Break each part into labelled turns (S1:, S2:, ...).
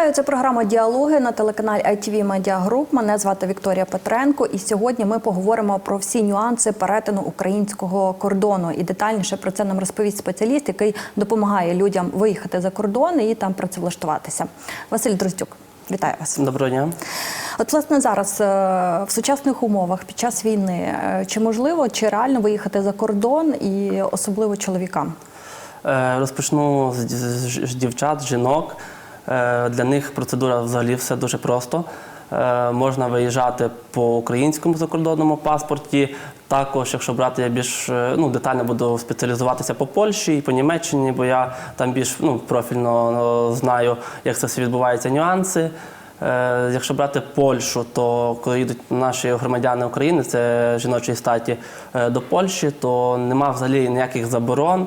S1: Вітаю, це програма Діалоги на телеканалі ITV Media Group. Мене звати Вікторія Петренко, і сьогодні ми поговоримо про всі нюанси перетину українського кордону. І детальніше про це нам розповість спеціаліст, який допомагає людям виїхати за кордон і там працевлаштуватися. Василь Дроздюк, вітаю вас.
S2: Доброго дня.
S1: От, власне, зараз е, в сучасних умовах під час війни е, чи можливо, чи реально виїхати за кордон, і особливо чоловікам?
S2: Е, Розпочну з дівчат, жінок. Е, Для них процедура взагалі все дуже просто. Е, Можна виїжджати по українському закордонному паспорті. Також, якщо брати, я більш е, ну, детально буду спеціалізуватися по Польщі і по Німеччині, бо я там більш ну, профільно знаю, як це все відбувається, нюанси. Якщо брати Польщу, то коли йдуть наші громадяни України, це жіночої статі до Польщі, то нема взагалі ніяких заборон.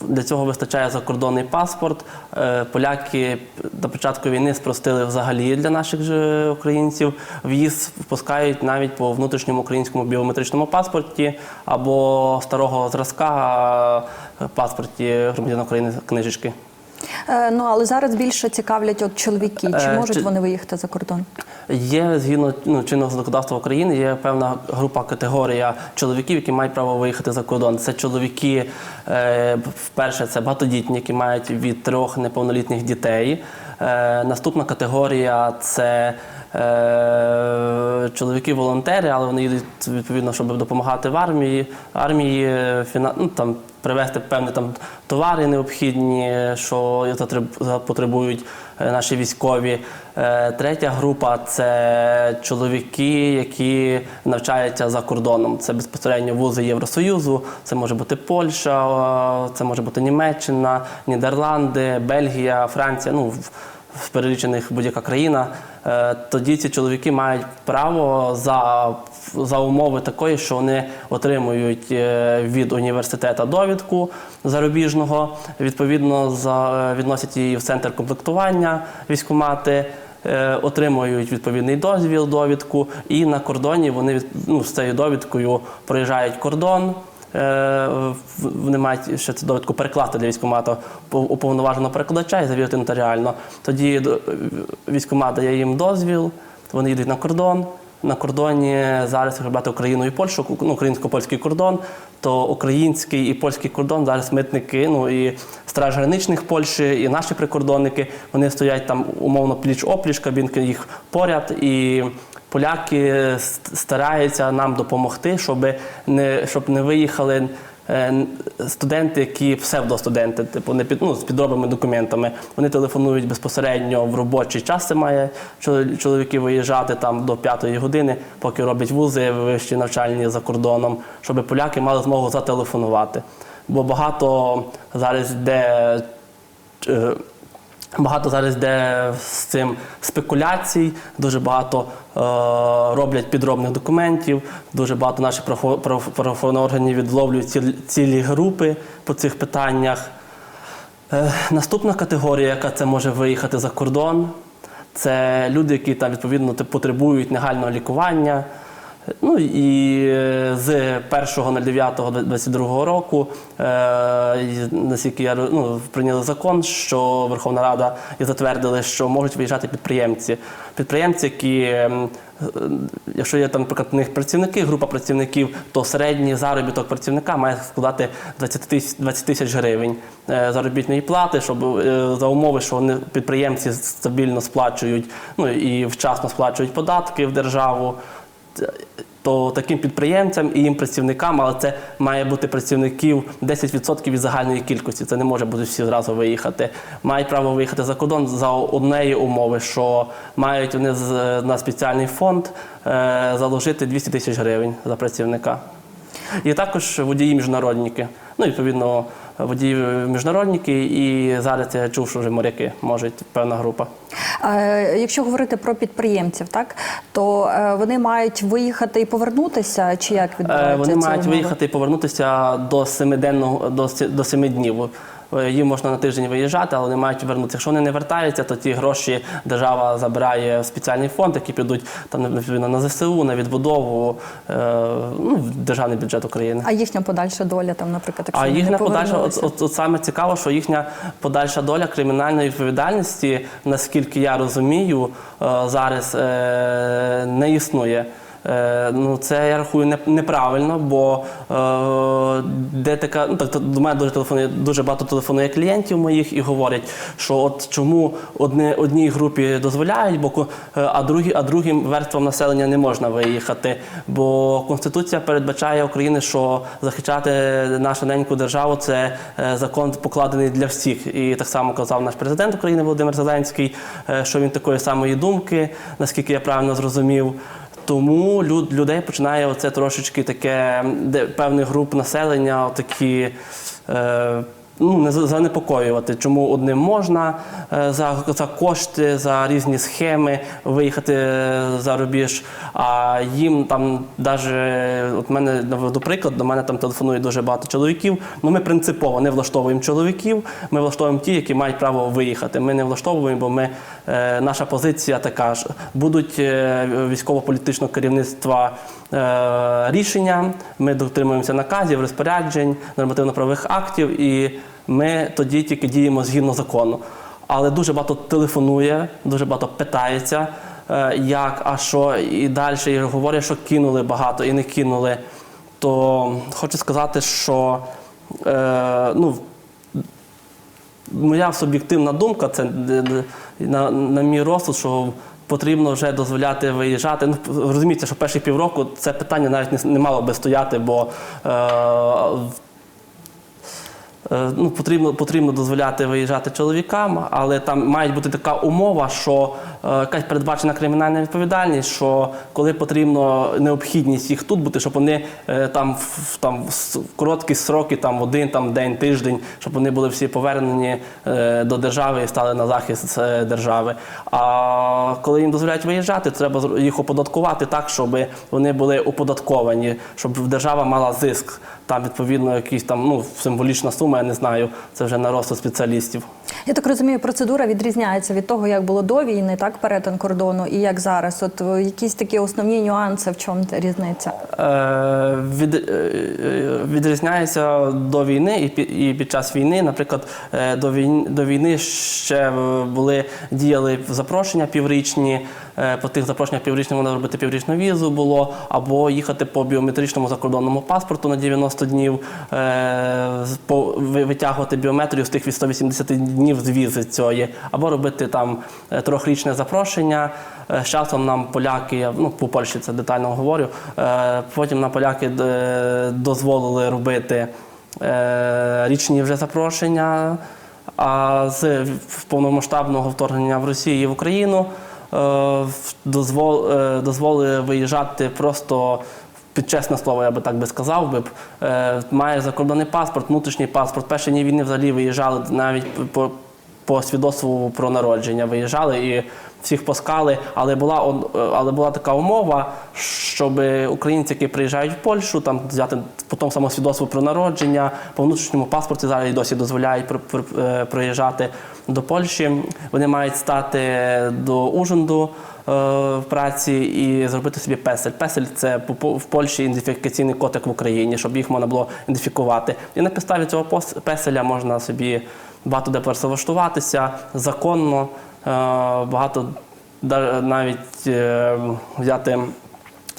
S2: Для цього вистачає закордонний паспорт. Е, Поляки до початку війни спростили взагалі для наших же українців. В'їзд впускають навіть по внутрішньому українському біометричному паспорті або старого зразка е, паспорті громадян України книжечки.
S1: Е, Ну але зараз більше цікавлять от чоловіки. Чи
S2: Е,
S1: можуть
S2: чи-
S1: вони виїхати за кордон?
S2: Є згідно ну, чинного законодавства України, є певна група категорія чоловіків, які мають право виїхати за кордон. Це чоловіки, е, вперше, це багатодітні, які мають від трьох неповнолітніх дітей. Е, наступна категорія це чоловіки-волонтери, але вони їдуть відповідно, щоб допомагати в армії, армії фіна, ну, там, привезти певні там товари необхідні, що потребують е, наші військові. Е, Третя група це чоловіки, які навчаються за кордоном. Це безпосередньо вузи Євросоюзу, це може бути Польща, е, це може бути Німеччина, Нідерланди, Бельгія, Франція. Ну, в- перелічених будь-яка країна, е, тоді ці чоловіки мають право за, за умови такої, що вони отримують е, від університету довідку зарубіжного, відповідно за, відносять її в центр комплектування військкомати. е, Отримують відповідний дозвіл, довідку, і на кордоні вони ну, з цією довідкою проїжджають кордон. Е, Вони мають ще цю довідку перекласти для військкомату по- уповноваженого перекладача і завірити нотаріально. Тоді до- військкомат дає їм дозвіл, вони їдуть на кордон. На кордоні зараз, брати Україну і Польщу, ну, українсько-польський кордон, то український і польський кордон зараз митники, ну і страж граничних Польщі, і наші прикордонники, вони стоять там умовно пліч-опліч, кабінки їх поряд. І поляки стараються нам допомогти, щоб не, щоб не виїхали е, студенти, які псевдостуденти, типу не під ну, з підробними документами. Вони телефонують безпосередньо в робочий час. Це має чоловіки виїжджати там до п'ятої години, поки роблять вузи вищі навчальні за кордоном, щоб поляки мали змогу зателефонувати. Бо багато зараз йде. Багато зараз йде з цим спекуляцій, дуже багато е, роблять підробних документів, дуже багато наших правоохо- правоохоронних органів відловлюють цілі, цілі групи по цих питаннях. Е, наступна категорія, яка це може виїхати за кордон, це люди, які там відповідно тип- потребують негального лікування. Ну і е, з 1.09.22 року, е, наскільки я ну, прийняли закон, що Верховна Рада і затвердили, що можуть виїжджати підприємці. Підприємці, які, ем, е, якщо є там, наприклад, у них працівники, група працівників, то середній заробіток працівника має складати 20 тисяч гривень заробітної плати, щоб за умови, що вони підприємці стабільно сплачують, ну і вчасно сплачують податки в державу то таким підприємцям і їм працівникам, але це має бути працівників 10% від загальної кількості. Це не може бути всі зразу виїхати. Мають право виїхати за кордон за однієї умови, що мають вони на спеціальний фонд е, заложити 200 тисяч гривень за працівника. І також водії міжнародники. Ну, відповідно, водії міжнародники, і зараз я чув, що вже моряки можуть певна група.
S1: Е, Якщо говорити про підприємців, так то е, вони мають виїхати і повернутися, чи як
S2: Е,
S1: відбувається
S2: Вони мають виїхати і повернутися до семиденного до семи днів. Е, їм можна на тиждень виїжджати, але вони мають вернутися. Якщо вони не вертаються, то ті гроші держава забирає в спеціальний фонд, який підуть там на ЗСУ, на відбудову, е, ну, в державний бюджет України.
S1: А їхня подальша доля, там, наприклад, якщо
S2: А
S1: вони
S2: їхня
S1: не
S2: подальша, от, от, от саме цікаво, що їхня подальша доля кримінальної відповідальності, наскільки я розумію, е, зараз не існує. Е, ну, це я рахую не- неправильно, бо е, де така, ну так до мене дуже телефонує дуже багато телефонує клієнтів моїх і говорять, що от чому одне, одній групі дозволяють, бо е, а другі, а другим верствам населення не можна виїхати. Бо конституція передбачає України, що захищати нашу неньку державу це закон покладений для всіх. І так само казав наш президент України Володимир Зеленський, що він такої самої думки, наскільки я правильно зрозумів. Тому люд, людей починає оце трошечки таке, де певних груп населення, такі. Е, Ну, не за- занепокоювати, чому одним можна е, за, за кошти, за різні схеми виїхати е, за рубіж, а їм там навіть, от мене наведу приклад, до мене там телефонує дуже багато чоловіків. Ну ми принципово не влаштовуємо чоловіків, ми влаштовуємо ті, які мають право виїхати. Ми не влаштовуємо, бо ми, е, наша позиція така ж. Будуть військово-політичного керівництва рішення, ми дотримуємося наказів, розпоряджень, нормативно-правових актів, і ми тоді тільки діємо згідно закону. Але дуже багато телефонує, дуже багато питається, е, як, а що, і далі і говорять, що кинули багато і не кинули. То хочу сказати, що е, ну, моя суб'єктивна думка, це е, на, на мій розсуд, що потрібно вже дозволяти виїжджати. Ну, розумієте, що перші півроку це питання навіть не, не мало би стояти, бо Е, Ну, потрібно, потрібно дозволяти виїжджати чоловікам, але там має бути така умова, що е, якась передбачена кримінальна відповідальність, що коли потрібно необхідність їх тут бути, щоб вони е, там в, там, в короткі сроки, там один там, день, тиждень, щоб вони були всі повернені е, до держави і стали на захист е, держави. А коли їм дозволяють виїжджати, треба їх оподаткувати так, щоб вони були оподатковані, щоб держава мала зиск. Там відповідно якісь там ну символічна сума, я не знаю. Це вже на розсуд спеціалістів.
S1: Я так розумію, процедура відрізняється від того, як було до війни, так перетин кордону, і як зараз. От е, якісь такі основні нюанси, в чому різниця?
S2: Е, від, е, е, відрізняється до війни і під, і під час війни. Наприклад, е, до війни, до війни ще були діяли запрошення піврічні. Е, По тих запрошеннях піврічних можна робити піврічну візу було, або їхати по біометричному закордонному паспорту на 90 днів, е, витягувати біометрію з тих від 180 днів з візи цієї, або робити там е, трьохрічне запрошення. З часом нам поляки, я, ну по Польщі це детально говорю. Потім нам поляки дозволили робити річні вже запрошення. А з повномасштабного вторгнення в Росію і в Україну е, е, дозволили виїжджати просто. Під чесне слово, я би так би сказав, би е, має закордонний паспорт, внутрішній паспорт. Перші дні війни взагалі виїжджали навіть по, по свідоцтву про народження. Виїжджали і всіх пускали, але була е, але була така умова, щоб українці, які приїжджають в Польщу, там взяти потім самосвідоцтво про народження, по внутрішньому паспорті зараз і досі дозволяють е, приїжджати до Польщі. Вони мають стати до Ужинду е, в праці і зробити собі песель. Песель це в Польщі ідентифікаційний код, як в Україні, щоб їх можна було ідентифікувати. І на підставі цього песеля можна собі багато де працевлаштуватися законно, е, багато навіть е, взяти.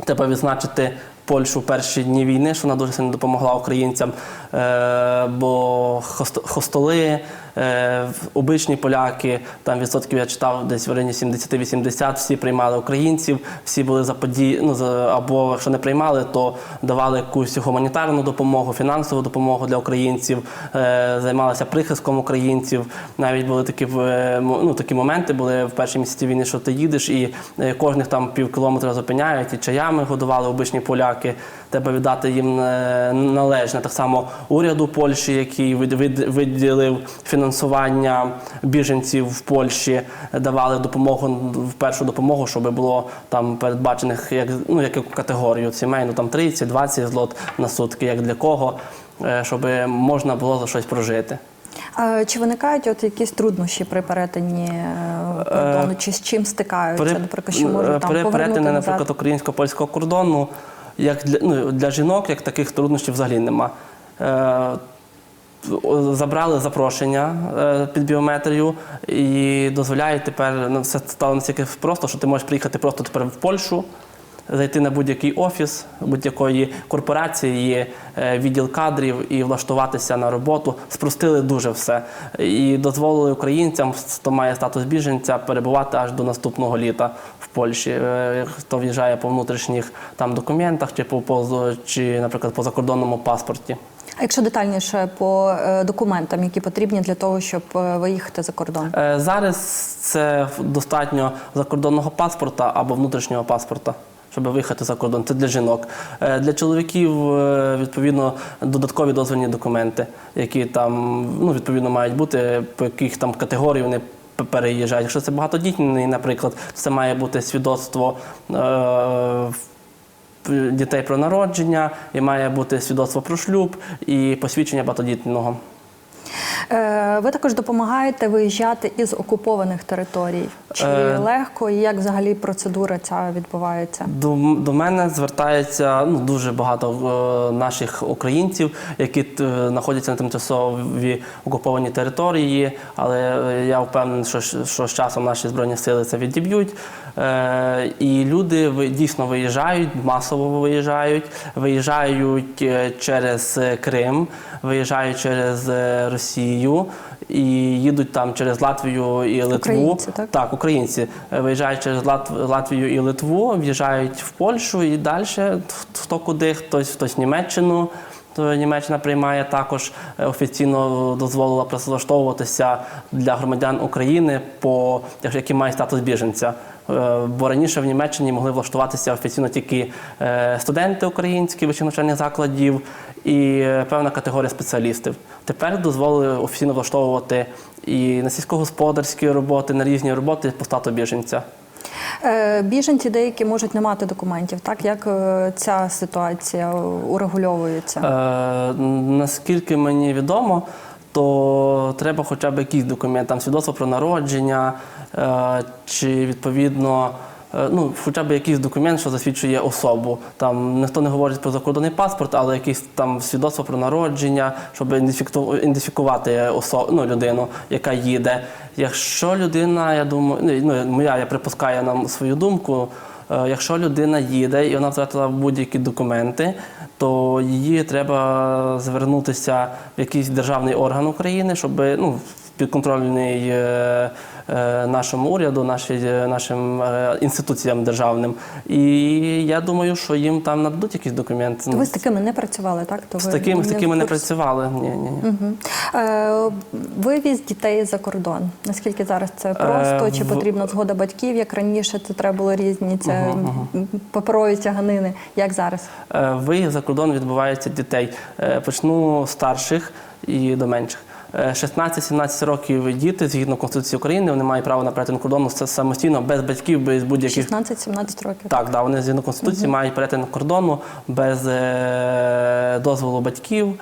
S2: Треба відзначити Польщу в перші дні війни, що вона дуже сильно допомогла українцям, е, бо хостоли, е, обичні поляки, там відсотків я читав десь в районі 70-80, всі приймали українців, всі були за заподі... ну, за- або якщо не приймали, то давали якусь гуманітарну допомогу, фінансову допомогу для українців, е, займалися прихистком українців. Навіть були такі, е, ну, такі моменти були в перші місяці війни, що ти їдеш і е, кожних там пів кілометра зупиняють, і чаями годували обичні поляки. Треба віддати їм е, належне. Так само уряду Польщі, який виділив фінансування біженців в Польщі, давали допомогу в першу допомогу, щоб було там передбачених як ну як категорію сімейну, там 30-20 злот на сутки, як для кого, е, щоб можна було за щось прожити.
S1: Е, Чи виникають от якісь труднощі при перетині е, кордону, чи з чим стикаються? Наприклад, що можуть там
S2: при перетині,
S1: назад?
S2: наприклад, українсько-польського кордону, як для, ну, для жінок, як таких труднощів взагалі нема. Забрали запрошення е, під біометрію і дозволяють тепер ну, все стало настільки просто, що ти можеш приїхати просто тепер в Польщу, зайти на будь-який офіс будь-якої корпорації, є е, відділ кадрів і влаштуватися на роботу. Спростили дуже все. І дозволили українцям, хто має статус біженця, перебувати аж до наступного літа в Польщі. Е, Хто в'їжджає по внутрішніх там документах чи по по- чи, наприклад, по закордонному паспорті.
S1: Якщо детальніше по е, документам, які потрібні для того, щоб е, виїхати за кордон?
S2: Е, Зараз це достатньо закордонного паспорта або внутрішнього паспорта. Щоб виїхати за кордон, це для жінок. Для чоловіків відповідно додаткові дозвольні документи, які там ну відповідно мають бути, по яких там категорій вони переїжджають. Якщо це багатодітний, наприклад, це має бути свідоцтво е, дітей про народження, і має бути свідоцтво про шлюб і посвідчення багатодітного.
S1: Е, Ви також допомагаєте виїжджати із окупованих територій. Чи
S2: Е.
S1: легко і як взагалі процедура ця відбувається?
S2: До, до мене звертається ну, дуже багато е, наших українців, які е, знаходяться на тимчасові окуповані території, але я впевнений, що, що з часом наші збройні сили це відіб'ють. Е, і люди ви- дійсно виїжджають, масово виїжджають, виїжджають через Крим, виїжджають через е, Росію і їдуть там через Латвію і Литву.
S1: Українці, так?
S2: Так, українці е, виїжджають через Лат- Латвію і Литву, в'їжджають в Польщу і далі хто куди, хтось, хтось в Німеччину. То Німеччина приймає також е, офіційно дозволила працевлаштовуватися для громадян України, по які мають статус біженця. Е, Бо раніше в Німеччині могли влаштуватися офіційно тільки е, студенти українські вищих навчальних закладів і певна категорія спеціалістів. Тепер дозволили офіційно влаштовувати і на сільськогосподарські роботи, на різні роботи по стату біженця.
S1: Е, Біженці деякі можуть не мати документів. Так як ця ситуація урегульовується?
S2: Е, наскільки мені відомо, то треба хоча б якийсь документ, там свідоцтво про народження, чи відповідно. е, Ну, хоча б якийсь документ, що засвідчує особу. Там ніхто не говорить про закордонний паспорт, але якесь там свідоцтво про народження, щоб ідентифіку- ідентифікувати осо- ну, людину, яка їде. Якщо людина, я думаю, ну моя я припускаю нам свою думку. Е, Якщо людина їде і вона втратила будь-які документи, то її треба звернутися в якийсь державний орган України, щоб ну, підконтрольний е, е, нашому уряду, нашій, е, нашим інституціям державним. І я думаю, що їм там нададуть якісь документи.
S1: То ви з такими не працювали, так? То
S2: з такими, з такими не працювали. Ні, ні, ні.
S1: Мгм. Е, Вивіз дітей за кордон. Наскільки зараз це просто?
S2: Е,
S1: Чи потрібна згода батьків? Як раніше це треба було різні це м, паперові тяганини? Як зараз?
S2: Е, Виїзд за кордон відбувається дітей. Е, Почну з старших і до менших. Е, 16-17 років діти, згідно Конституції України, вони мають право на перетин кордону самостійно, без батьків, без будь-яких
S1: 16-17 років.
S2: Так, да, вони згідно Конституції мають перетин кордону без е, дозволу батьків.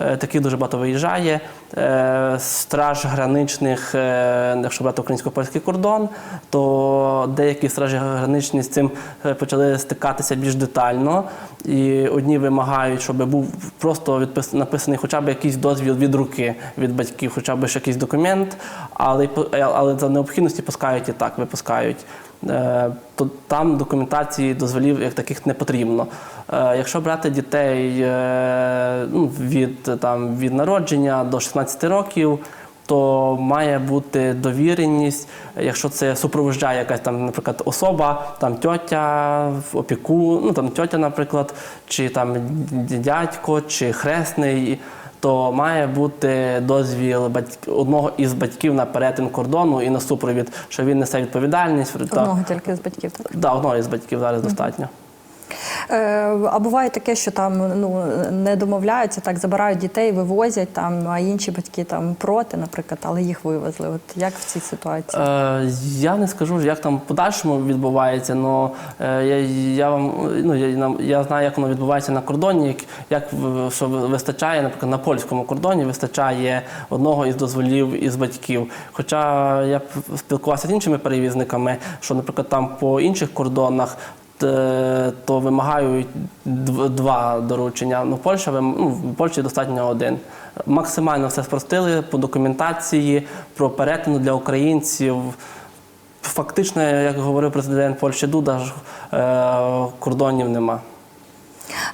S2: Е, Таких дуже багато виїжджає. Е, Страж граничних, е, якщо брати українсько-польський кордон, то деякі стражі граничні з цим почали стикатися більш детально. І одні вимагають, щоб був просто написаний хоча б якийсь дозвіл від руки від батьків, хоча б якийсь документ, але, але за необхідності пускають і так, випускають. Е, то там документації дозволів як таких не потрібно. Е, Якщо брати дітей е, ну, від, там, від народження до 16 років, то має бути довіреність, якщо це супроводжає якась там, наприклад, особа, там тьотя, опіку, ну там тьотя, наприклад, чи там дядько, чи хресний то має бути дозвіл одного із батьків на перетин кордону і на супровід, що він несе відповідальність.
S1: Одного тільки з батьків, так?
S2: Да, одного із батьків зараз достатньо.
S1: Е, а буває таке, що там ну не домовляються, так забирають дітей, вивозять там, а інші батьки там проти, наприклад, але їх вивезли. От як в цій ситуації?
S2: Е, я не скажу, як там в подальшому відбувається, але я, я вам ну я, я знаю, як воно відбувається на кордоні, як, як що вистачає, наприклад, на польському кордоні вистачає одного із дозволів із батьків. Хоча я спілкувався з іншими перевізниками, що, наприклад, там по інших кордонах. Т- То вимагають два доручення. Ну, Польща ну, в Польщі достатньо один. Максимально все спростили по документації, про перетин для українців. Фактично, як говорив президент Польщі Дуда, е, кордонів нема.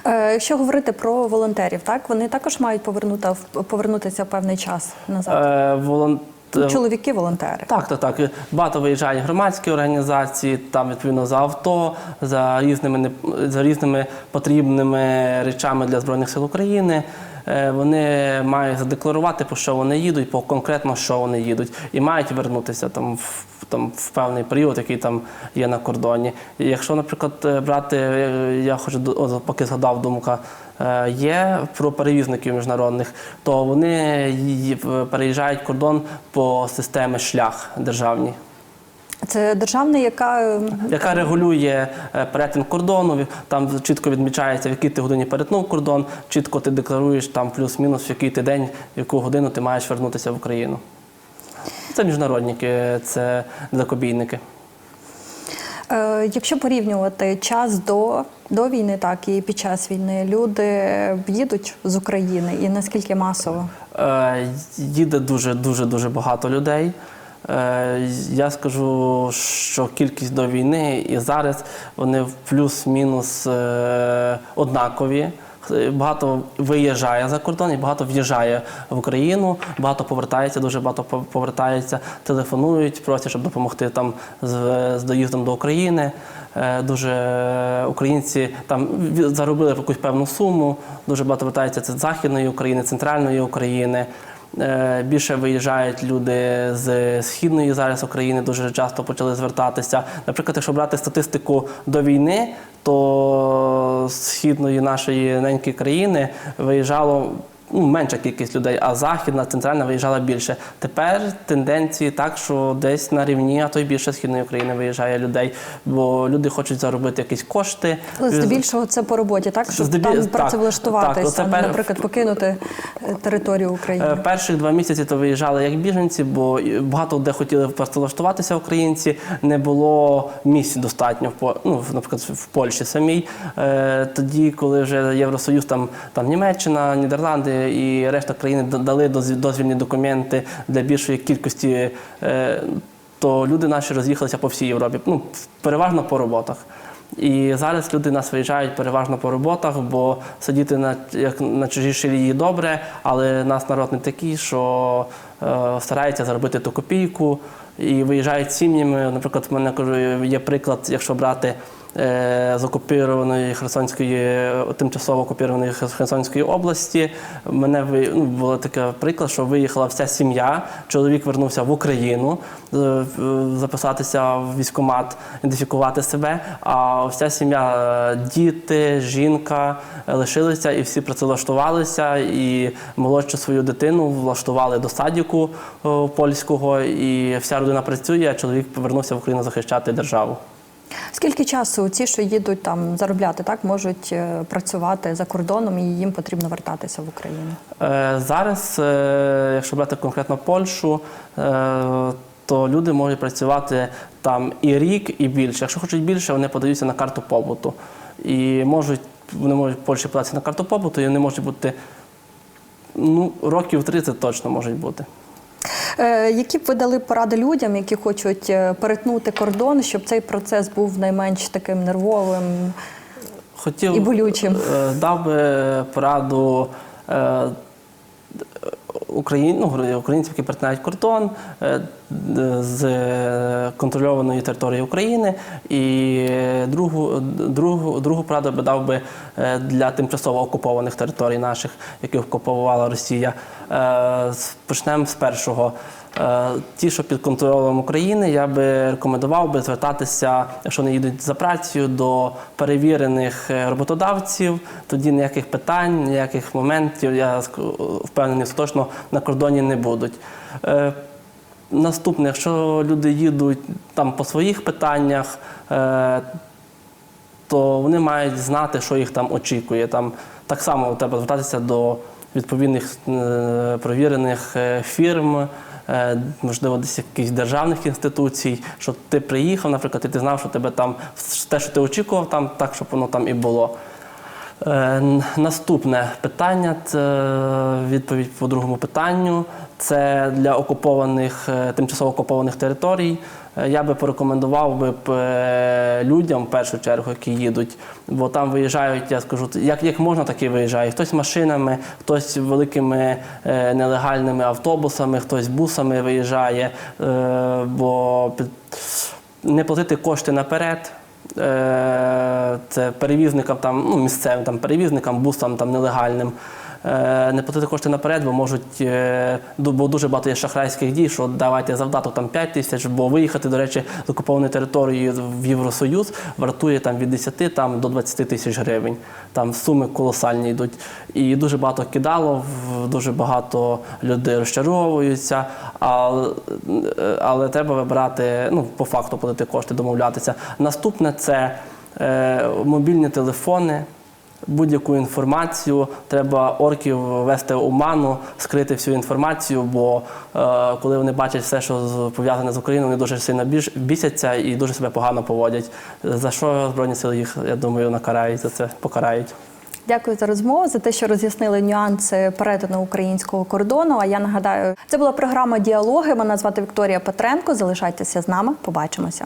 S1: Е, якщо говорити про волонтерів, так вони також мають повернути, повернутися в певний час назад.
S2: Е, волон...
S1: Чоловіки волонтери.
S2: Так, так, так. Багато виїжджають громадські організації, там відповідно за авто, за різними за різними потрібними речами для Збройних сил України. Е, Вони мають задекларувати, по що вони їдуть, по конкретно що вони їдуть, і мають вернутися там в там в певний період, який там є на кордоні. І якщо, наприклад, е, брати, е, я хочу от, поки згадав думка. Є про перевізників міжнародних, то вони переїжджають кордон по системі шлях державній,
S1: Це державна, яка е,
S2: яка регулює е, перетин кордону. Там чітко відмічається, в якій ти годині перетнув кордон, чітко ти декларуєш там плюс-мінус, в який ти день, в яку годину ти маєш вернутися в Україну. Це міжнародники, це далекобійники.
S1: Е, Якщо порівнювати час до, до війни, так і під час війни, люди їдуть з України і наскільки масово?
S2: Їде дуже дуже дуже багато людей. Е, Я скажу, що кількість до війни і зараз вони в плюс-мінус е, однакові. Багато виїжджає за кордон і багато в'їжджає в Україну, багато повертається, дуже багато пов- повертається, телефонують, просять, щоб допомогти там з, доїздом до України. Е, Дуже українці там заробили якусь певну суму. Дуже багато вертається з західної України, центральної України. Е, Більше виїжджають люди з східної зараз України, дуже часто почали звертатися. Наприклад, якщо брати статистику до війни, то з східної нашої неньки країни виїжджало менша кількість людей, а західна, центральна виїжджала більше. Тепер тенденції так, що десь на рівні, а то й більше східної України виїжджає людей, бо люди хочуть заробити якісь кошти.
S1: Але здебільшого це по роботі, так? Щоб
S2: Здебіль-
S1: там працевлаштуватися,
S2: так,
S1: наприклад, покинути е, територію України.
S2: Е, Перших два місяці то виїжджали як біженці, бо багато де хотіли працевлаштуватися українці, не було місць достатньо ну, наприклад, в Польщі самій. Е, Тоді, коли вже Євросоюз, там, там Німеччина, Нідерланди і решта країн д- дали дозвільні документи для більшої кількості. е, То люди наші роз'їхалися по всій Європі, ну переважно по роботах. І зараз люди нас виїжджають переважно по роботах, бо сидіти на як на чужій шиї добре, але нас народ не такий, що е, старається заробити ту копійку і виїжджають сім'ями. Наприклад, в мене кажу, є приклад, якщо брати. Е, З окупованої Херсонської, е, тимчасово окупованої Херсонської області. Мене ну, було таке приклад, що виїхала вся сім'я. Чоловік вернувся в Україну е, записатися в військкомат, ідентифікувати себе. А вся сім'я, діти, жінка лишилися і всі працевлаштувалися. І молодшу свою дитину влаштували до садіку польського, і вся родина працює. А чоловік повернувся в Україну захищати державу.
S1: Скільки часу ці, що їдуть там заробляти, так можуть е, працювати за кордоном і їм потрібно вертатися в Україну?
S2: Е, Зараз, е, якщо брати конкретно Польщу, то люди можуть працювати там і рік, і більше. Якщо хочуть більше, вони подаються на карту побуту. І можуть, вони можуть в Польщі податися на карту побуту, і вони можуть бути ну, років 30 точно можуть бути.
S1: Е, які б ви дали поради людям, які хочуть е, перетнути кордон, щоб цей процес був найменш таким нервовим?
S2: Хотів,
S1: І болючим.
S2: е, Дав би пораду Україн, ну, українців, які перетинають кордон е, з контрольованої території України. І другу, другу, другу пораду би дав би е, для тимчасово окупованих територій наших, які окупувала Росія. Е, Почнемо з першого. Е, Ті, що під контролем України, я би рекомендував би звертатися, якщо не їдуть за працею, до перевірених е, роботодавців. Тоді ніяких питань, ніяких моментів, я ск- впевнений, точно на кордоні не будуть. Е, Наступне, якщо люди їдуть там по своїх питаннях, е, то вони мають знати, що їх там очікує. Там так само треба звертатися до відповідних е, провірених е, фірм, е, можливо, десь якихось державних інституцій, щоб ти приїхав, наприклад, і ти знав, що тебе там те, що ти очікував, там так, щоб воно там і було. Е, Наступне питання це відповідь по другому питанню. Це для окупованих, е, тимчасово окупованих територій. Е, Я би порекомендував би е, людям в першу чергу, які їдуть, бо там виїжджають, я скажу, як, як можна, так і виїжджає. Хтось машинами, хтось великими е, нелегальними автобусами, хтось бусами виїжджає, е, бо не платити кошти наперед. Е, Це перевізникам там, ну, місцевим там, перевізникам, бусам там, нелегальним. Е, Не платити кошти наперед, бо можуть, е, бо дуже багато є шахрайських дій, що давайте завдаток там 5 тисяч, бо виїхати, до речі, з окупованої території в Євросоюз вартує там від 10 там, до 20 тисяч гривень. Там суми колосальні йдуть. І дуже багато кидало, дуже багато людей розчаровуються, але, але треба вибирати, ну, по факту платити кошти, домовлятися. Наступне це е, мобільні телефони. Будь-яку інформацію треба орків ввести в оману, скрити всю інформацію, бо е, коли вони бачать все, що пов'язане з Україною, вони дуже сильно бісяться і дуже себе погано поводять. За що Збройні сили їх, я думаю, накарають за це, покарають.
S1: Дякую за розмову, за те, що роз'яснили нюанси перетину українського кордону. А я нагадаю, це була програма Діалоги. Мене звати Вікторія Петренко. Залишайтеся з нами. Побачимося.